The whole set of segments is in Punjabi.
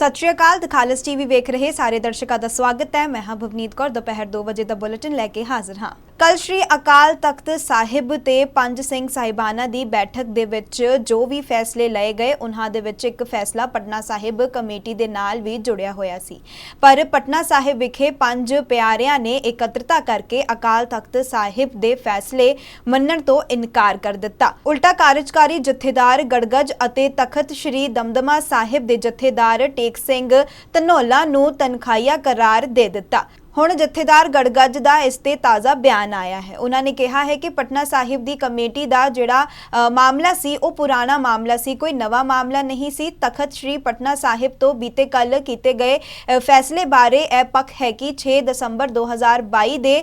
ਸਤਿ ਸ਼੍ਰੀ ਅਕਾਲ, ਦਖਾਲਸ ਟੀਵੀ ਵੇਖ ਰਹੇ ਸਾਰੇ ਦਰਸ਼ਕਾਂ ਦਾ ਸਵਾਗਤ ਹੈ। ਮੈਂ ਹਾਂ ਭਵਨੀਤ ਕੌਰ, ਦੁਪਹਿਰ 2 ਵਜੇ ਦਾ ਬੁਲੇਟਿਨ ਲੈ ਕੇ ਹਾਜ਼ਰ ਹਾਂ। ਕੱਲ ਸ਼੍ਰੀ ਅਕਾਲ ਤਖਤ ਸਾਹਿਬ ਤੇ ਪੰਜ ਸਿੰਘ ਸਾਹਿਬਾਨਾਂ ਦੀ ਬੈਠਕ ਦੇ ਵਿੱਚ ਜੋ ਵੀ ਫੈਸਲੇ ਲਏ ਗਏ, ਉਹਨਾਂ ਦੇ ਵਿੱਚ ਇੱਕ ਫੈਸਲਾ ਪਟਨਾ ਸਾਹਿਬ ਕਮੇਟੀ ਦੇ ਨਾਲ ਵੀ ਜੁੜਿਆ ਹੋਇਆ ਸੀ। ਪਰ ਪਟਨਾ ਸਾਹਿਬ ਵਿਖੇ ਪੰਜ ਪਿਆਰਿਆਂ ਨੇ ਇਕੱਤਰਤਾ ਕਰਕੇ ਅਕਾਲ ਤਖਤ ਸਾਹਿਬ ਦੇ ਫੈਸਲੇ ਮੰਨਣ ਤੋਂ ਇਨਕਾਰ ਕਰ ਦਿੱਤਾ। ਉਲਟਾ ਕਾਰਜਕਾਰੀ ਜਥੇਦਾਰ ਗੜਗੜ ਅਤੇ ਤਖਤ ਸ੍ਰੀ ਦਮਦਮਾ ਸਾਹਿਬ ਦੇ ਜਥੇਦਾਰ ਟੇਕ ਸਿੰਘ ਧਨੋਲਾ ਨੂੰ ਤਨਖਾਹੀਆ ਕਰਾਰ ਦੇ ਦਿੱਤਾ। ਹੁਣ ਜਥੇਦਾਰ ਗੜਗੱਜ ਦਾ ਇਸ ਤੇ ਤਾਜ਼ਾ ਬਿਆਨ ਆਇਆ ਹੈ। ਉਹਨਾਂ ਨੇ ਕਿਹਾ ਹੈ ਕਿ ਪਟਨਾ ਸਾਹਿਬ ਦੀ ਕਮੇਟੀ ਦਾ ਜਿਹੜਾ ਮਾਮਲਾ ਸੀ, ਉਹ ਪੁਰਾਣਾ ਮਾਮਲਾ ਸੀ, ਕੋਈ ਨਵਾਂ ਮਾਮਲਾ ਨਹੀਂ ਸੀ। ਤਖਤ ਸ੍ਰੀ ਪਟਨਾ ਸਾਹਿਬ ਤੋਂ ਬੀਤੇ ਕੱਲ ਕੀਤੇ ਗਏ ਫੈਸਲੇ ਬਾਰੇ ਇਹ ਪੱਖ ਹੈ ਕਿ 6 ਦਸੰਬਰ 2022 ਦੇ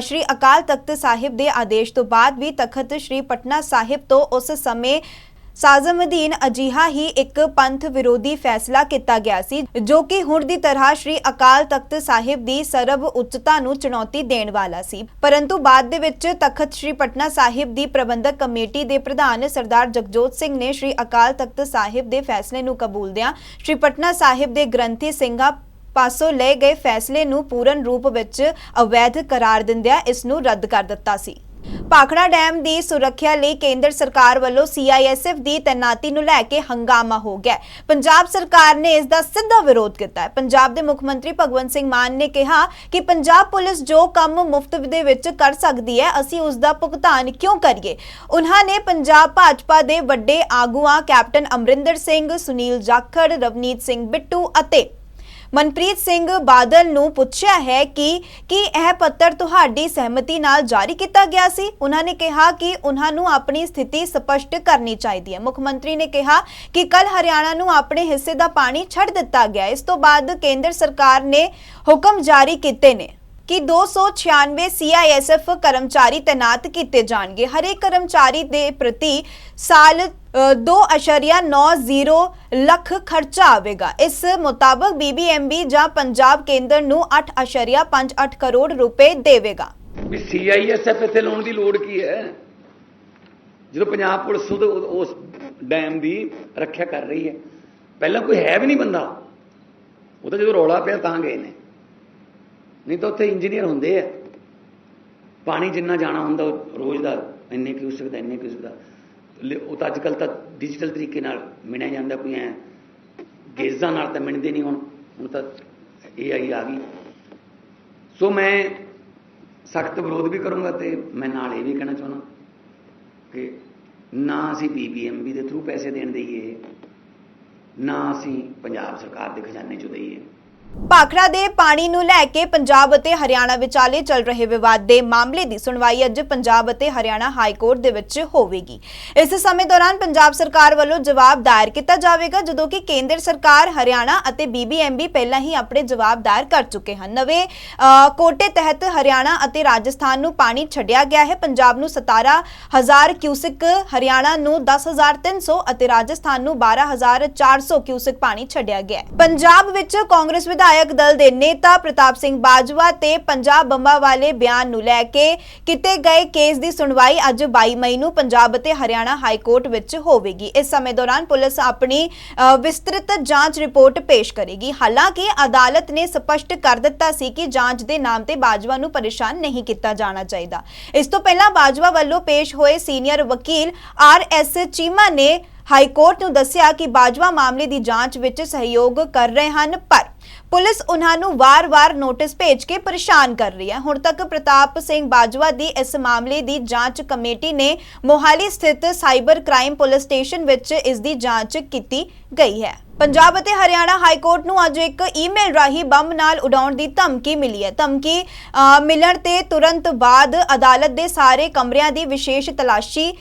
ਸ੍ਰੀ ਅਕਾਲ ਤਖਤ ਸਾਹਿਬ ਦੇ ਆਦੇਸ਼ ਤੋਂ ਬਾਅਦ ਵੀ ਤਖਤ ਸ੍ਰੀ ਪਟਨਾ ਸਾਹਿਬ ਤੋਂ ਉਸ ਸਮੇਂ ਸਾਜ਼ਮ ਅਧੀਨ ਅਜਿਹਾ ਹੀ ਇੱਕ ਪੰਥ ਵਿਰੋਧੀ ਫੈਸਲਾ ਕੀਤਾ ਗਿਆ ਸੀ, ਜੋ ਕਿ ਹੁਣ ਦੀ ਤਰ੍ਹਾਂ ਸ਼੍ਰੀ ਅਕਾਲ ਤਖਤ ਸਾਹਿਬ ਦੀ ਸਰਬ ਉੱਚਤਾ ਨੂੰ ਚੁਣੌਤੀ ਦੇਣ ਵਾਲਾ ਸੀ। ਪਰੰਤੂ ਬਾਅਦ ਦੇ ਵਿੱਚ ਤਖਤ ਸ਼੍ਰੀ ਪਟਨਾ ਸਾਹਿਬ ਦੀ ਪ੍ਰਬੰਧਕ ਕਮੇਟੀ ਦੇ ਪ੍ਰਧਾਨ ਸਰਦਾਰ ਜਗਜੋਤ ਸਿੰਘ ਨੇ ਸ਼੍ਰੀ ਅਕਾਲ ਤਖਤ ਸਾਹਿਬ ਦੇ ਫੈਸਲੇ ਨੂੰ ਕਬੂਲਦਿਆਂ ਸ਼੍ਰੀ ਪਟਨਾ ਸਾਹਿਬ ਦੇ ਗ੍ਰੰਥੀ ਸਿੰਘਾਂ ਪਾਸੋਂ ਲਏ ਗਏ ਫੈਸਲੇ ਨੂੰ ਪੂਰਨ ਰੂਪ ਵਿੱਚ ਅਵੈਧ ਕਰਾਰ ਦਿੰਦਿਆਂ ਇਸ ਨੂੰ ਰੱਦ ਕਰ ਦਿੱਤਾ ਸੀ। ਭਾਖੜਾ ਡੈਮ ਦੀ ਸੁਰੱਖਿਆ ਲਈ ਕੇਂਦਰ ਸਰਕਾਰ ਵੱਲੋਂ ਸੀਆਈਐਸਐਫ ਦੀ ਤੈਨਾਤੀ ਨੂੰ ਲੈ ਕੇ ਹੰਗਾਮਾ ਹੋ ਗਿਆ ਪੰਜਾਬ ਸਰਕਾਰ ਨੇ ਇਸ ਦਾ ਸਿੱਧਾ ਵਿਰੋਧ ਕੀਤਾ ਹੈ। ਪੰਜਾਬ ਦੇ ਮੁੱਖ ਮੰਤਰੀ ਭਗਵੰਤ ਸਿੰਘ ਮਾਨ ਨੇ ਕਿਹਾ ਕਿ ਪੰਜਾਬ ਪੁਲਿਸ ਜੋ ਕੰਮ ਮੁਫਤ ਦੇ ਵਿੱਚ ਕਰ ਸਕਦੀ ਹੈ, ਅਸੀਂ ਉਸ ਦਾ ਭੁਗਤਾਨ ਕਿਉਂ ਕਰੀਏ? ਉਹਨਾਂ ਨੇ ਪੰਜਾਬ ਭਾਜਪਾ ਦੇ ਵੱਡੇ ਆਗੂਆਂ ਕੈਪਟਨ ਅਮਰਿੰਦਰ ਸਿੰਘ, ਸੁਨੀਲ ਜਾਖੜ, ਰਵਨੀਤ ਸਿੰਘ ਬਿੱਟੂ ਅਤੇ ਮਨਪ੍ਰੀਤ ਸਿੰਘ ਬਾਦਲ ਨੂੰ ਪੁੱਛਿਆ ਹੈ ਕਿ ਕੀ ਇਹ ਪੱਤਰ ਤੁਹਾਡੀ ਸਹਿਮਤੀ ਨਾਲ ਜਾਰੀ ਕੀਤਾ ਗਿਆ ਸੀ? ਉਹਨਾਂ ਨੇ ਕਿਹਾ ਕਿ ਉਹਨਾਂ ਨੂੰ ਆਪਣੀ ਸਥਿਤੀ ਸਪਸ਼ਟ ਕਰਨੀ ਚਾਹੀਦੀ ਹੈ। ਮੁੱਖ ਮੰਤਰੀ ਨੇ ਕਿਹਾ ਕਿ ਕੱਲ ਹਰਿਆਣਾ ਨੂੰ ਆਪਣੇ ਹਿੱਸੇ ਦਾ ਪਾਣੀ ਛੱਡ ਦਿੱਤਾ ਗਿਆ। ਇਸ ਤੋਂ ਬਾਅਦ ਕੇਂਦਰ ਸਰਕਾਰ ਨੇ ਹੁਕਮ ਜਾਰੀ ਕੀਤੇ ਨੇ। ਕਿ 296 ਸੀਆਈਐਸਐਫ ਕਰਮਚਾਰੀ ਤੈਨਾਤ ਕੀਤੇ ਜਾਣਗੇ। ਹਰੇਕ ਕਰਮਚਾਰੀ ਦੇ ਪ੍ਰਤੀ ਸਾਲ 2.90 ਲੱਖ ਖਰਚਾ ਆਵੇਗਾ। ਇਸ ਮੁਤਾਬਕ ਬੀਬੀਐਮਬੀ ਜਾਂ ਪੰਜਾਬ ਕੇਂਦਰ ਨੂੰ 8.58 ਕਰੋੜ ਰੁਪਏ ਦੇਵੇਗਾ। ਵੀ ਸੀਆਈਐਸਐਫ ਇੱਥੇ ਲਾਉਣ ਦੀ ਲੋੜ ਕੀ ਹੈ? ਜਦੋਂ ਪੰਜਾਬ ਪੁਲਿਸ ਉਸ ਡੈਮ ਦੀ ਰੱਖਿਆ ਕਰ ਰਹੀ ਹੈ, ਪਹਿਲਾਂ ਕੋਈ ਹੈ ਵੀ ਨਹੀਂ ਬੰਦਾ। ਉਹ ਤਾਂ ਜਦੋਂ ਰੌਲਾ ਪਿਆ ਤਾਂ ਗਏ ਨੇ। ਨਹੀਂ ਤਾਂ ਉੱਥੇ ਇੰਜੀਨੀਅਰ ਹੁੰਦੇ ਆ। ਪਾਣੀ ਜਿੰਨਾ ਜਾਣਾ ਹੁੰਦਾ, ਉਹ ਰੋਜ਼ ਦਾ ਇੰਨੇ ਕਿਉਂ ਸਕਦਾ ਇੰਨੇ ਕਿਉਂ ਸਕਦਾ ਉਹ ਤਾਂ ਅੱਜ ਕੱਲ ਤਾਂ ਡਿਜੀਟਲ ਤਰੀਕੇ ਨਾਲ ਮਿਣਿਆ ਜਾਂਦਾ, ਕੋਈ ਐ ਗੇਜ਼ਾਂ ਨਾਲ ਤਾਂ ਮਿਣਦੇ ਨਹੀਂ ਹੁਣ। ਹੁਣ ਤਾਂ ਏਆਈ ਆ ਗਈ। ਸੋ ਮੈਂ ਸਖਤ ਵਿਰੋਧ ਵੀ ਕਰੂੰਗਾ ਤੇ ਮੈਂ ਨਾਲ ਇਹ ਵੀ ਕਹਿਣਾ ਚਾਹੁੰਦਾ ਕਿ ਨਾ ਅਸੀਂ ਬੀਬੀਐਮਬੀ ਦੇ ਥਰੂ ਪੈਸੇ ਦੇਣ ਦਈਏ, ਨਾ ਅਸੀਂ ਪੰਜਾਬ ਸਰਕਾਰ ਦੇ ਖਜ਼ਾਨੇ ਚੋਂ ਦਈਏ। ਭਾਖੜਾ ਦੇ ਪਾਣੀ ਨੂੰ ਲੈ ਕੇ ਪੰਜਾਬ ਅਤੇ ਹਰਿਆਣਾ ਵਿਚਾਲੇ ਚੱਲ ਰਹੇ ਵਿਵਾਦ ਦੇ ਮਾਮਲੇ ਦੀ ਸੁਣਵਾਈ ਅੱਜ ਪੰਜਾਬ ਅਤੇ ਹਰਿਆਣਾ ਹਾਈ ਕੋਰਟ ਦੇ ਵਿੱਚ ਹੋਵੇਗੀ। ਇਸ ਸਮੇਂ ਦੌਰਾਨ ਪੰਜਾਬ ਸਰਕਾਰ ਵੱਲੋਂ ਜਵਾਬ ਦਾਇਰ ਕੀਤਾ ਜਾਵੇਗਾ, ਜਦੋਂ ਕਿ ਕੇਂਦਰ ਸਰਕਾਰ ਹਰਿਆਣਾ ਅਤੇ ਬੀਬੀਐਮਬੀ ਪਹਿਲਾਂ ਹੀ ਆਪਣੇ ਜਵਾਬ ਦਾਇਰ ਕਰ ਚੁੱਕੇ ਹਨ। ਨਵੇਂ ਕੋਟੇ ਤਹਿਤ ਹਰਿਆਣਾ ਅਤੇ ਰਾਜਸਥਾਨ ਨੂੰ ਪਾਣੀ ਛੱਡਿਆ ਗਿਆ ਹੈ। ਪੰਜਾਬ ਨੂੰ 17000 ਕਿਊਸਿਕ ਹਰਿਆਣਾ ਨੂੰ 10300 ਅਤੇ ਰਾਜਸਥਾਨ ਨੂੰ 12400 ਕਿਊਸਿਕ ਪਾਣੀ ਛੱਡਿਆ ਗਿਆ ਹੈ। ਪੰਜਾਬ ਵਿੱਚ ਕਾਂਗਰਸ ਵਿਧਾਇਕ ਵਿਧਾਇਕ ਦਲ ਦੇ ਨੇਤਾ ਪ੍ਰਤਾਪ ਸਿੰਘ ਬਾਜਵਾ ਤੇ ਪੰਜਾਬ ਬੰਬਾ ਵਾਲੇ ਬਿਆਨ ਨੂੰ ਲੈ ਕੇ ਕੀਤੇ ਗਏ ਕੇਸ ਦੀ ਸੁਣਵਾਈ ਅੱਜ 22 ਮਈ ਨੂੰ ਪੰਜਾਬ ਅਤੇ ਹਰਿਆਣਾ ਹਾਈ ਕੋਰਟ ਵਿੱਚ ਹੋਵੇਗੀ। ਇਸ ਸਮੇਂ ਦੌਰਾਨ ਪੁਲਿਸ ਆਪਣੀ ਵਿਸਤ੍ਰਿਤ ਜਾਂਚ ਰਿਪੋਰਟ ਪੇਸ਼ ਕਰੇਗੀ। ਹਾਲਾਂਕਿ ਅਦਾਲਤ ਨੇ ਸਪਸ਼ਟ ਕਰ ਦਿੱਤਾ ਸੀ ਕਿ ਜਾਂਚ ਦੇ ਨਾਮ ਤੇ ਬਾਜਵਾ ਨੂੰ ਪਰੇਸ਼ਾਨ ਨਹੀਂ ਕੀਤਾ ਜਾਣਾ ਚਾਹੀਦਾ। ਇਸ ਤੋਂ ਪਹਿਲਾਂ ਬਾਜਵਾ ਵੱਲੋਂ ਪੇਸ਼ ਹੋਏ ਸੀਨੀਅਰ ਵਕੀਲ ਆਰ ਐਸ ਚੀਮਾ ਨੇ ਹਾਈ ਕੋਰਟ ਨੂੰ ਦੱਸਿਆ ਕਿ ਬਾਜਵਾ ਮਾਮਲੇ ਦੀ ਜਾਂਚ ਵਿੱਚ ਸਹਿਯੋਗ ਕਰ ਰਹੇ ਹਨ, ਪਰ ਪੁਲਿਸ ਉਹਨਾਂ ਨੂੰ ਵਾਰ-ਵਾਰ ਨੋਟਿਸ ਭੇਜ ਕੇ ਪਰੇਸ਼ਾਨ ਕਰ ਰਹੀ ਹੈ। ਹੁਣ ਤੱਕ ਪ੍ਰਤਾਪ ਸਿੰਘ ਬਾਜਵਾ ਦੀ ਇਸ ਮਾਮਲੇ ਦੀ ਜਾਂਚ ਕਮੇਟੀ ਨੇ ਮੋਹਾਲੀ ਸਥਿਤ ਸਾਈਬਰ ਕ੍ਰਾਈਮ ਪੁਲਿਸ ਸਟੇਸ਼ਨ ਵਿੱਚ ਇਸ ਦੀ ਜਾਂਚ ਕੀਤੀ ਗਈ ਹੈ। ਪੰਜਾਬ ਅਤੇ ਹਰਿਆਣਾ ਹਾਈ ਕੋਰਟ ਨੂੰ ਅੱਜ ਇੱਕ ਈਮੇਲ ਰਾਹੀਂ ਬੰਬ ਨਾਲ ਉਡਾਉਣ ਦੀ ਧਮਕੀ ਮਿਲੀ ਹੈ। ਧਮਕੀ ਮਿਲਣ ਤੇ ਤੁਰੰਤ ਬਾਅਦ ਅਦਾਲਤ ਦੇ ਸਾਰੇ ਕਮਰਿਆਂ ਦੀ ਵਿਸ਼ੇਸ਼ ਤਲਾਸ਼ੀ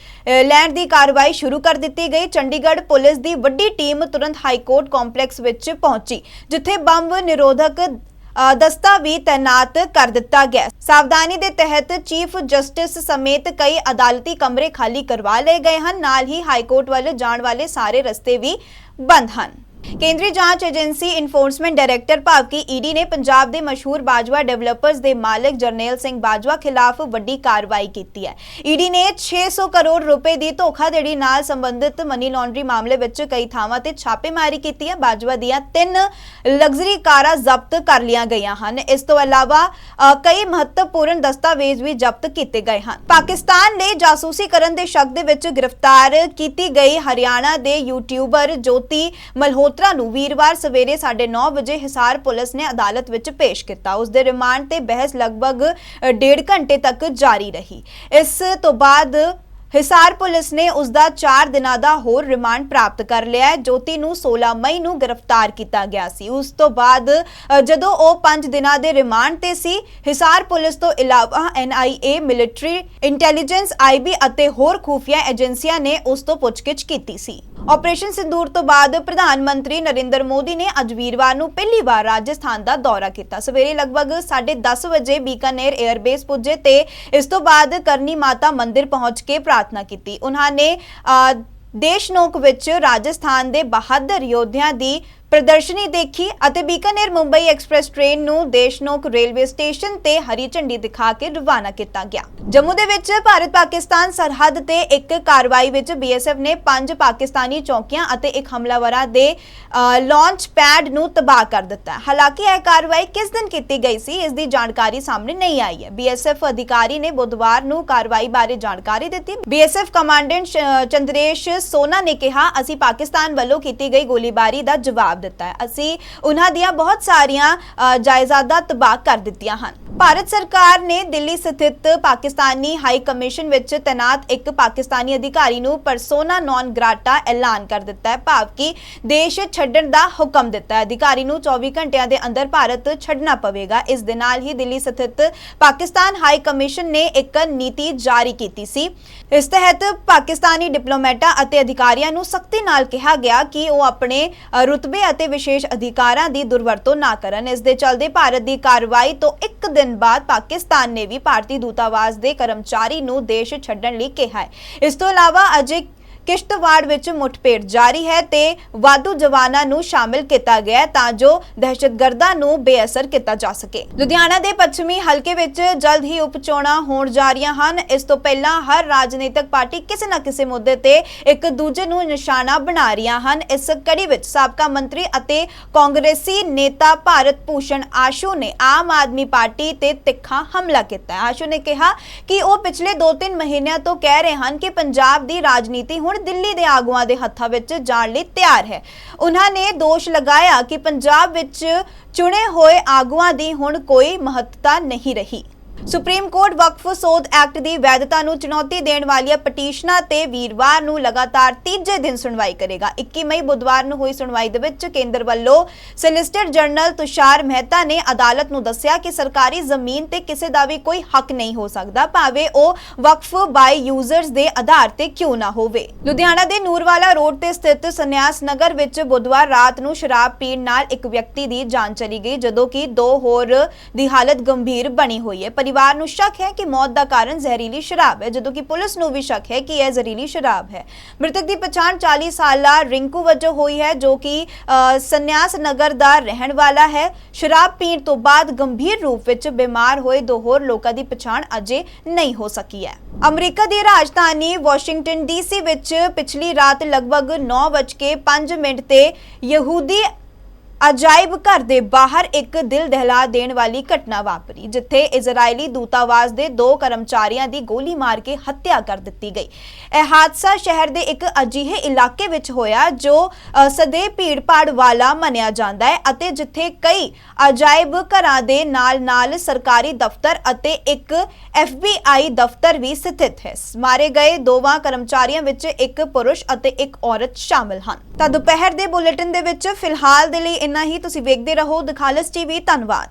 ਲੈਣ ਦੀ ਕਾਰਵਾਈ ਸ਼ੁਰੂ ਕਰ ਦਿੱਤੀ ਗਈ। ਚੰਡੀਗੜ੍ਹ ਪੁਲਿਸ ਦੀ ਵੱਡੀ ਟੀਮ ਤੁਰੰਤ ਹਾਈ ਕੋਰਟ ਕੰਪਲੈਕਸ ਵਿੱਚ ਪਹੁੰਚੀ, ਜਿੱਥੇ ਬੰਬ ਨਿਰੋਧਕ ਦਸਤਾ ਵੀ ਤੈਨਾਤ ਕਰ ਦਿੱਤਾ ਗਿਆ। ਸਾਵਧਾਨੀ ਦੇ ਤਹਿਤ ਚੀਫ ਜਸਟਿਸ ਸਮੇਤ ਕਈ ਅਦਾਲਤੀ ਕਮਰੇ ਖਾਲੀ ਕਰਵਾ ਲਏ ਗਏ ਹਨ। ਨਾਲ ਹੀ ਹਾਈ ਕੋਰਟ ਵੱਲ ਜਾਣ ਵਾਲੇ ਸਾਰੇ ਰਸਤੇ ਵੀ ਬੰਦ ਹਨ ਕੇਂਦਰੀ ਜਾਂਚ ਏਜੰਸੀ ਇਨਫੋਰਸਮੈਂਟ ਡਾਇਰੈਕਟਰ ਭਾਵ ਕਿ ਈਡੀ ਨੇ ਪੰਜਾਬ ਦੇ ਮਸ਼ਹੂਰ ਬਾਜਵਾ ਡਿਵੈਲਪਰਸ ਦੇ ਮਾਲਕ ਜਰਨੈਲ ਸਿੰਘ ਬਾਜਵਾ ਖਿਲਾਫ ਵੱਡੀ ਕਾਰਵਾਈ ਕੀਤੀ ਹੈ। ਈਡੀ ਨੇ 600 ਕਰੋੜ ਰੁਪਏ ਦੀ ਧੋਖਾਧੜੀ ਨਾਲ ਸੰਬੰਧਿਤ ਮਨੀ ਲਾਂਡਰੀ ਮਾਮਲੇ ਵਿੱਚ ਕਈ ਥਾਵਾਂ ਤੇ ਛਾਪੇਮਾਰੀ ਕੀਤੀ ਹੈ। ਬਾਜਵਾ ਦੀਆਂ ਤਿੰਨ ਲਗਜ਼ਰੀ ਕਾਰਾਂ ਜ਼ਬਤ ਕਰ ਲਈਆਂ ਗਈਆਂ ਹਨ। ਇਸ ਤੋਂ ਇਲਾਵਾ ਕਈ ਮਹੱਤਵਪੂਰਨ ਦਸਤਾਵੇਜ਼ ਵੀ ਜ਼ਬਤ ਕੀਤੇ ਗਏ ਹਨ। ਪਾਕਿਸਤਾਨ ਨੇ ਜਾਸੂਸੀ ਕਰਨ ਦੇ ਸ਼ੱਕ ਦੇ ਵਿੱਚ ਗ੍ਰਿਫਤਾਰ ਕੀਤੀ ਗਈ ਹਰਿਆਣਾ ਦੇ ਯੂਟਿਊਬਰ ਜੋਤੀ ਮਲਹੋ ਮਲਹੋਤਰਾ ਨੂੰ ਵੀਰਵਾਰ ਸਵੇਰੇ 9:30 ਵਜੇ ਹਿਸਾਰ ਪੁਲਿਸ ਨੇ ਅਦਾਲਤ ਵਿੱਚ ਪੇਸ਼ ਕੀਤਾ। ਉਸ ਦੇ ਰਿਮਾਂਡ ਤੇ ਬਹਿਸ ਲਗਭਗ ਅ, ਡੇਢ ਘੰਟੇ ਤੱਕ ਜਾਰੀ ਰਹੀ। ਇਸ ਤੋਂ ਬਾਅਦ ਹਿਸਾਰ ਪੁਲਿਸ ਨੇ ਉਸ ਦਾ 4 ਦਿਨਾਂ ਦਾ ਹੋਰ ਰਿਮਾਂਡ ਪ੍ਰਾਪਤ ਕਰ ਲਿਆ ਹੈ। ਜੋਤੀ ਨੂੰ 16 ਮਈ ਨੂੰ ਗ੍ਰਿਫਤਾਰ ਕੀਤਾ ਗਿਆ ਸੀ। ਉਸ ਤੋਂ ਬਾਅਦ ਜਦੋਂ ਉਹ 5 ਦਿਨਾਂ ਦੇ ਰਿਮਾਂਡ ਤੇ ਸੀ, ਹਿਸਾਰ ਪੁਲਿਸ ਤੋਂ ਇਲਾਵਾ ਐਨਆਈਏ ਮਿਲਟਰੀ, ਇੰਟੈਲੀਜੈਂਸ ਆਈਬੀ ਅਤੇ ਹੋਰ ਖੂਫੀਆ ਏਜੰਸੀਆਂ ਨੇ ਉਸ ਤੋਂ ਪੁੱਛਗਿੱਛ ਕੀਤੀ ਸੀ। ਆਪਰੇਸ਼ਨ ਸਿੰਦੂਰ ਤੋਂ ਬਾਅਦ ਪ੍ਰਧਾਨ ਮੰਤਰੀ ਨਰਿੰਦਰ ਮੋਦੀ ਨੇ ਅੱਜ ਵੀਰਵਾਰ ਨੂੰ ਪਹਿਲੀ ਵਾਰ ਰਾਜਸਥਾਨ ਦਾ ਦੌਰਾ ਕੀਤਾ। ਸਵੇਰੇ ਲਗਭਗ 10:30 ਵਜੇ ਬੀਕਾਨੇਰ 에ਅਰਬੇਸ ਪੁੱਜੇ ਤੇ ਇਸ ਤੋਂ ਬਾਅਦ ਕਰਨੀ ਮਾਤਾ ਮੰਦਿਰ ਪਹੁੰਚ ਕੇ ਪ੍ਰਾਰਥਨਾ ਕੀਤੀ। ਉਹਨਾਂ ਨੇ ਅ, ਦੇਸ਼ਨੋਕ ਵਿੱਚ ਰਾਜਸਥਾਨ ਦੇ ਬਹਾਦਰ ਯੋਧਿਆਂ ਦੀ ਪ੍ਰਦਰਸ਼ਨੀ ਦੇਖੀ ਅਤੇ ਬੀਕਾਨੇਰ ਮੁੰਬਈ ਐਕਸਪ੍ਰੈਸ ਟ੍ਰੇਨ ਨੂੰ ਦੇਸ਼ਨੋਕ ਰੇਲਵੇ ਸਟੇਸ਼ਨ ਤੇ ਹਰੀ ਝੰਡੀ ਦਿਖਾ ਕੇ ਰਵਾਨਾ ਕੀਤਾ ਗਿਆ। ਜੰਮੂ ਦੇ ਵਿੱਚ ਭਾਰਤ ਪਾਕਿਸਤਾਨ ਸਰਹੱਦ ਤੇ ਇੱਕ ਕਾਰਵਾਈ ਵਿੱਚ ਬੀਐਸਐਫ ਨੇ ਪੰਜ ਪਾਕਿਸਤਾਨੀ ਚੌਕੀਆਂ ਅਤੇ ਇੱਕ ਹਮਲਾਵਰਾਂ ਦੇ ਲਾਂਚ ਪੈਡ ਨੂੰ ਤਬਾਹ ਕਰ ਦਿੱਤਾ। ਹਾਲਾਂਕਿ ਇਹ ਕਾਰਵਾਈ ਕਿਸ ਦਿਨ ਕੀਤੀ ਗਈ ਸੀ, ਇਸ ਦੀ ਜਾਣਕਾਰੀ ਸਾਹਮਣੇ ਨਹੀਂ ਆਈ ਹੈ। ਬੀਐਸਐਫ ਅਧਿਕਾਰੀ ਨੇ ਬੁੱਧਵਾਰ ਨੂੰ ਕਾਰਵਾਈ ਬਾਰੇ ਜਾਣਕਾਰੀ ਦਿੱਤੀ। ਬੀਐਸਐਫ ਕਮਾਂਡੈਂਟ ਸ਼- ਚੰਦਰੇਸ਼ ਸੋਨਾ ਨੇ ਕਿਹਾ, ਅਸੀਂ ਪਾਕਿਸਤਾਨ ਵੱਲੋਂ ਕੀਤੀ ਗਈ ਗੋਲੀਬਾਰੀ ਦਾ ਜਵਾਬ ਦਿੱਤਾ ਹੈ। ਅਸੀਂ ਉਹਨਾਂ ਦੀਆਂ ਬਹੁਤ ਸਾਰੀਆਂ ਜਾਇਦਾਦਾਂ ਤਬਾਹ ਕਰ ਦਿੱਤੀਆਂ ਹਨ। ਭਾਰਤ ਸਰਕਾਰ ਨੇ ਦਿੱਲੀ ਸਥਿਤ ਪਾਕਿਸਤਾਨੀ ਹਾਈ ਕਮਿਸ਼ਨ ਵਿੱਚ ਤੈਨਾਤ ਇੱਕ ਪਾਕਿਸਤਾਨੀ ਅਧਿਕਾਰੀ ਨੂੰ ਪਰਸੋਨਾ ਨੌਨ ਗ੍ਰਾਟਾ ਐਲਾਨ ਕਰ ਦਿੱਤਾ ਹੈ, ਭਾਵ ਕਿ ਦੇਸ਼ ਛੱਡਣ ਦਾ ਹੁਕਮ ਦਿੱਤਾ ਹੈ। ਅਧਿਕਾਰੀ ਨੂੰ 24 ਘੰਟਿਆਂ ਦੇ ਅੰਦਰ ਭਾਰਤ ਛੱਡਣਾ ਪਵੇਗਾ। ਇਸ ਦੇ ਨਾਲ ਹੀ ਦਿੱਲੀ ਸਥਿਤ ਪਾਕਿਸਤਾਨ ਹਾਈ ਕਮਿਸ਼ਨ ਨੇ ਇੱਕ ਨੀਤੀ ਜਾਰੀ ਕੀਤੀ ਸੀ। ਇਸ ਤਹਿਤ ਪਾਕਿਸਤਾਨੀ ਡਿਪਲੋਮੈਟਾਂ ਅਤੇ ਅਧਿਕਾਰੀਆਂ ਨੂੰ ਸਖਤੀ ਨਾਲ ਕਿਹਾ ਗਿਆ ਕਿ ਉਹ ਆਪਣੇ ਰੁਤਬੇ ਅਤੇ ਵਿਸ਼ੇਸ਼ ਅਧਿਕਾਰਾਂ ਦੀ ਦੁਰਵਰਤੋਂ ਨਾ ਕਰਨ। ਇਸ ਦੇ ਚਲਦੇ ਭਾਰਤ ਦੀ ਕਾਰਵਾਈ ਤੋਂ ਇੱਕ ਦਿਨ ਬਾਅਦ ਪਾਕਿਸਤਾਨ ਨੇ ਵੀ ਭਾਰਤੀ ਦੂਤਾਵਾਸ ਦੇ ਕਰਮਚਾਰੀ ਨੂੰ ਦੇਸ਼ ਛੱਡਣ ਲਈ ਕਿਹਾ ਹੈ। ਇਸ ਤੋਂ ਇਲਾਵਾ ਅਜੇ ਕਿਸ਼ਤਵਾੜ ਵਿੱਚ ਮੁੱਠਭੇੜ ਜਾਰੀ ਹੈ ਤੇ ਵਾਧੂ ਜਵਾਨਾਂ ਨੂੰ ਸ਼ਾਮਿਲ ਕੀਤਾ ਗਿਆ ਤਾਂ ਜੋ ਦਹਿਸ਼ਤਗਰਦਾਂ ਨੂੰ ਬੇਅਸਰ ਕੀਤਾ ਜਾ ਸਕੇ। ਲੁਧਿਆਣਾ ਦੇ ਪੱਛਮੀ ਹਲਕੇ ਵਿੱਚ ਜਲਦ ਹੀ ਉਪਚੋਣਾਂ ਹੋਣ ਜਾ ਰਹੀਆਂ ਹਨ। ਇਸ ਤੋਂ ਪਹਿਲਾਂ ਹਰ ਰਾਜਨੀਤਿਕ ਪਾਰਟੀ ਕਿਸੇ ਨਾ ਕਿਸੇ ਮੁੱਦੇ ਤੇ ਇੱਕ ਦੂਜੇ ਨੂੰ ਨਿਸ਼ਾਨਾ ਬਣਾ ਰਹੀਆਂ ਹਨ। ਇਸ ਕੜੀ ਵਿੱਚ ਸਾਬਕਾ ਮੰਤਰੀ ਅਤੇ ਕਾਂਗਰਸੀ ਨੇਤਾ ਭਾਰਤ ਭੂਸ਼ਣ ਆਸ਼ੂ ਨੇ ਆਮ ਆਦਮੀ ਪਾਰਟੀ ਤੇ ਤਿੱਖਾ ਹਮਲਾ ਕੀਤਾ ਆਸ਼ੂ ਨੇ ਕਿਹਾ ਕਿ ਉਹ ਪਿਛਲੇ 2-3 ਮਹੀਨਿਆਂ ਤੋਂ ਕਹਿ ਰਹੇ ਹਨ ਕਿ ਪੰਜਾਬ ਦੀ ਰਾਜਨੀਤੀ ਹੁਣ ਦਿੱਲੀ ਦੇ ਆਗੂਆਂ ਦੇ ਹੱਥਾਂ ਵਿੱਚ ਜਾਣ ਲਈ ਤਿਆਰ ਹੈ। ਉਹਨਾਂ ਨੇ ਦੋਸ਼ ਲਗਾਇਆ ਕਿ ਪੰਜਾਬ ਵਿੱਚ ਚੁਣੇ ਹੋਏ ਆਗੂਆਂ ਦੀ ਹੁਣ ਕੋਈ ਮਹੱਤਤਾ ਨਹੀਂ ਰਹੀ। ਸੁਪਰੀਮ ਕੋਰਟ ਵਕਫ ਸੋਧ ਐਕਟ ਦੀ ਵੈਧਤਾ ਨੂੰ ਚੁਣੌਤੀ ਦੇਣ ਵਾਲੀਆਂ ਪਟੀਸ਼ਨਾਂ ਤੇ ਵੀਰਵਾਰ ਨੂੰ ਲਗਾਤਾਰ ਤੀਜੇ ਦਿਨ ਸੁਣਵਾਈ ਕਰੇਗਾ। 21 ਮਈ ਬੁੱਧਵਾਰ ਨੂੰ ਹੋਈ ਸੁਣਵਾਈ ਦੇ ਵਿੱਚ ਕੇਂਦਰ ਵੱਲੋਂ ਸੋਲਿਸਿਟਰ ਜਨਰਲ ਤੁਸ਼ਾਰ ਮਹਿਤਾ ਨੇ ਅਦਾਲਤ ਨੂੰ ਦੱਸਿਆ ਕਿ ਸਰਕਾਰੀ ਜ਼ਮੀਨ ਤੇ ਕਿਸੇ ਦਾ ਵੀ ਕੋਈ ਹੱਕ ਨਹੀਂ ਹੋ ਸਕਦਾ, ਭਾਵੇਂ ਉਹ ਵਕਫ ਬਾਈ ਯੂਜ਼ਰਸ ਦੇ ਆਧਾਰ ਤੇ ਕਿਉਂ ਨਾ ਹੋਵੇ। ਲੁਧਿਆਣਾ ਦੇ ਨੂਰਵਾਲਾ ਰੋਡ ਤੇ ਸਥਿਤ ਸੰਨਿਆਸ ਨਗਰ ਵਿੱਚ ਬੁੱਧਵਾਰ ਰਾਤ ਨੂੰ ਸ਼ਰਾਬ ਪੀਣ ਨਾਲ ਇੱਕ ਵਿਅਕਤੀ ਦੀ ਜਾਨ ਚਲੀ ਗਈ, ਜਦੋਂ ਕਿ ਦੋ ਹੋਰ ਦੀ ਹਾਲਤ ਗੰਭੀਰ ਬਣੀ ਹੋਈ ਹੈ। ਪਰਿਵਾਰ ਨੂੰ ਸ਼ੱਕ ਹੈ ਕਿ ਮੌਤ ਦਾ ਕਾਰਨ ਜ਼ਹਿਰੀਲੀ ਸ਼ਰਾਬ ਹੈ, ਜਦੋਂ ਕਿ ਪੁਲਿਸ ਨੂੰ ਵੀ ਸ਼ੱਕ ਹੈ ਕਿ ਇਹ ਜ਼ਹਿਰੀਲੀ ਸ਼ਰਾਬ ਹੈ। ਮ੍ਰਿਤਕ ਦੀ ਪਛਾਣ 40 ਸਾਲਾ ਰਿੰਕੂ ਵਜੋਂ ਹੋਈ ਹੈ, ਜੋ ਕਿ ਸੰਨਿਆਸ ਨਗਰ ਦਾ ਰਹਿਣ ਵਾਲਾ ਹੈ। ਸ਼ਰਾਬ ਪੀਣ ਤੋਂ ਬਾਅਦ ਗੰਭੀਰ ਰੂਪ ਵਿੱਚ ਬਿਮਾਰ ਹੋਏ ਦੋ ਹੋਰ ਲੋਕਾਂ ਦੀ ਪਛਾਣ ਅਜੇ ਨਹੀਂ ਹੋ ਸਕੀ ਹੈ। ਅਮਰੀਕਾ ਦੀ ਰਾਜਧਾਨੀ ਵਾਸ਼ਿੰਗਟਨ ਡੀਸੀ ਵਿੱਚ ਪਿਛਲੀ ਰਾਤ ਲਗਭਗ 9:05 ਮਿੰਟ ਤੇ ਯਹੂਦੀ ਅਜਾਇਬ ਘਰ ਦੇ ਬਾਹਰ ਇੱਕ ਦਿਲ ਦਹਿਲਾ ਦੇਣ ਵਾਲੀ ਘਟਨਾ ਵਾਪਰੀ ਜਿੱਥੇ ਇਜ਼ਰਾਈਲੀ ਦੂਤਾਵਾਸ ਦੇ ਦੋ ਕਰਮਚਾਰੀਆਂ ਦੀ ਗੋਲੀ ਮਾਰ ਕੇ ਹੱਤਿਆ ਕਰ ਦਿੱਤੀ ਗਈ। ਇਹ ਹਾਦਸਾ ਸ਼ਹਿਰ ਦੇ ਇੱਕ ਅਜਿਹੇ ਇਲਾਕੇ ਵਿੱਚ ਹੋਇਆ ਜੋ ਅ, ਸਦੇ ਭੀੜ-ਭਾੜ ਵਾਲਾ ਮੰਨਿਆ ਜਾਂਦਾ ਹੈ ਅਤੇ ਜਿੱਥੇ ਕਈ ਅਜਾਇਬ ਘਰਾਂ ਦੇ ਨਾਲ-ਨਾਲ ਸਰਕਾਰੀ ਦਫ਼ਤਰ ਅਤੇ ਇੱਕ FBI ਦਫ਼ਤਰ ਵੀ ਸਥਿਤ ਹੈ। ਮਾਰੇ ਗਏ ਦੋਵਾਂ ਕਰਮਚਾਰੀਆਂ ਵਿੱਚ ਇੱਕ ਪੁਰਸ਼ ਅਤੇ ਇੱਕ ਔਰਤ ਸ਼ਾਮਲ ਹਨ। ਤਾਂ ਦੁਪਹਿਰ ਦੇ ਬੁਲੇਟਿਨ ਦੇ ਵਿੱਚ ਫਿਲਹਾਲ ਦੇ ਲਈ ਇੰਨਾ ਹੀ ਤੁਸੀਂ ਵੇਖਦੇ ਰਹੋ ਦਿਖਾਲਸ ਟੀਵੀ ਧੰਨਵਾਦ।